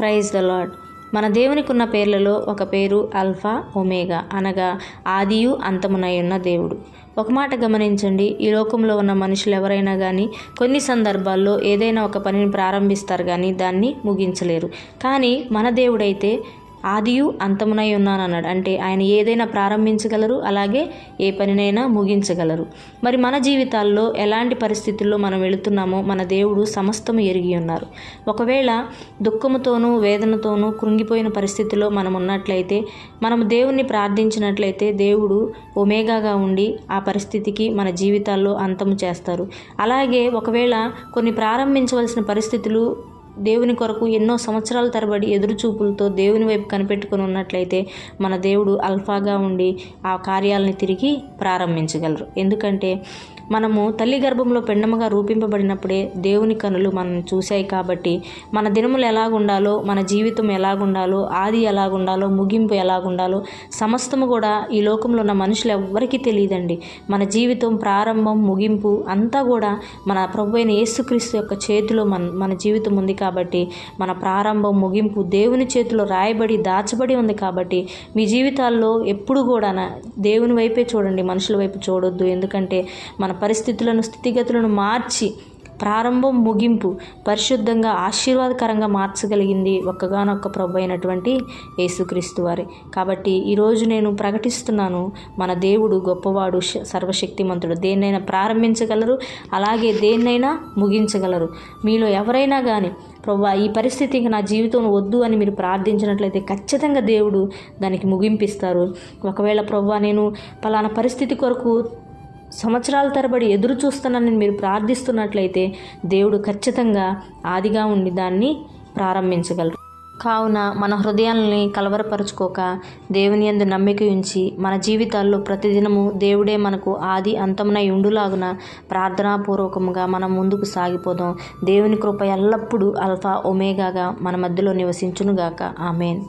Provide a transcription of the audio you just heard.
Praise the lord మన దేవునికి ఉన్న పేర్లలో ఒక పేరు అల్ఫా ఒమేగా అనగా ఆదియు అంతమునై ఉన్న దేవుడు. ఒక మాట గమనించండి ఈ లోకంలో ఉన్న మనుషులు ఎవరైనా కానీ కొన్ని సందర్భాల్లో ఏదైనా ఒక పనిని ప్రారంభిస్తారు కానీ దాన్ని ముగించలేరు. కానీ మన దేవుడైతే ఆదియు అంతమునై ఉన్నాను అన్నాడు అంటే ఆయన ఏదైనా ప్రారంభించగలరు అలాగే ఏ పనినైనా ముగించగలరు. మరి మన జీవితాల్లో ఎలాంటి పరిస్థితుల్లో మనం వెళుతున్నామో మన దేవుడు సమస్తము ఎరిగి ఉన్నారు. ఒకవేళ దుఃఖముతోనూ వేదనతోనూ కృంగిపోయిన పరిస్థితిలో మనం ఉన్నట్లయితే మనం దేవుణ్ణి ప్రార్థించినట్లయితే దేవుడు ఒమేగాగా ఉండి ఆ పరిస్థితికి మన జీవితాల్లో అంతము చేస్తారు. అలాగే ఒకవేళ కొన్ని ప్రారంభించవలసిన పరిస్థితులు దేవుని కొరకు ఎన్నో సంవత్సరాల తరబడి ఎదురుచూపులతో దేవుని వైపు కనిపెట్టుకుని ఉన్నట్లయితే మన దేవుడు అల్ఫాగా ఉండి ఆ కార్యాలని తిరిగి ప్రారంభించగలరు. ఎందుకంటే మనము తల్లి గర్భంలో పెండముగా రూపింపబడినప్పుడే దేవుని కనులు మనం చూశాయి కాబట్టి మన దినములు ఎలాగుండాలో మన జీవితం ఎలాగుండాలో ఆది ఎలాగుండాలో ముగింపు ఎలాగుండాలో సమస్తము కూడా ఈ లోకంలో ఉన్న మనుషులు ఎవ్వరికీ తెలియదండి. మన జీవితం ప్రారంభం ముగింపు అంతా కూడా మన ప్రభు అయిన యేసుక్రీస్తు యొక్క చేతిలో మన మన జీవితం ఉంది కాబట్టి మన ప్రారంభం ముగింపు దేవుని చేతిలో రాయబడి దాచబడి ఉంది కాబట్టి మీ జీవితాల్లో ఎప్పుడు కూడా దేవుని వైపే చూడండి మనుషుల వైపు చూడొద్దు. ఎందుకంటే మన పరిస్థితులను స్థితిగతులను మార్చి ప్రారంభం ముగింపు పరిశుద్ధంగా ఆశీర్వాదకరంగా మార్చగలిగింది ఒక్కగానొక్క ప్రభు అయినటువంటి యేసుక్రీస్తు వారి. కాబట్టి ఈరోజు నేను ప్రకటిస్తున్నాను మన దేవుడు గొప్పవాడు సర్వశక్తిమంతుడు. దేన్నైనా ప్రారంభించగలరు అలాగే దేన్నైనా ముగించగలరు. మీలో ఎవరైనా కానీ ప్రభు ఈ పరిస్థితికి నా జీవితం వద్దు అని మీరు ప్రార్థించినట్లయితే ఖచ్చితంగా దేవుడు దానికి ముగింపిస్తారు. ఒకవేళ ప్రభు నేను పలానా పరిస్థితి కొరకు సంవత్సరాల తరబడి ఎదురు చూస్తానని మీరు ప్రార్థిస్తున్నట్లయితే దేవుడు ఖచ్చితంగా ఆదిగా ఉండి దాన్ని ప్రారంభించగలరు. కావున మన హృదయాలని కలవరపరుచుకోక దేవుని ఎందు నమ్మిక ఉంచి మన జీవితాల్లో ప్రతిదినము దేవుడే మనకు ఆది అంతమునై ఉండులాగున ప్రార్థనాపూర్వకముగా మనం ముందుకు సాగిపోదాం. దేవుని కృప ఎల్లప్పుడూ అల్ఫా ఒమేగాగా మన మధ్యలో నివసించునుగాక. ఆమెన్.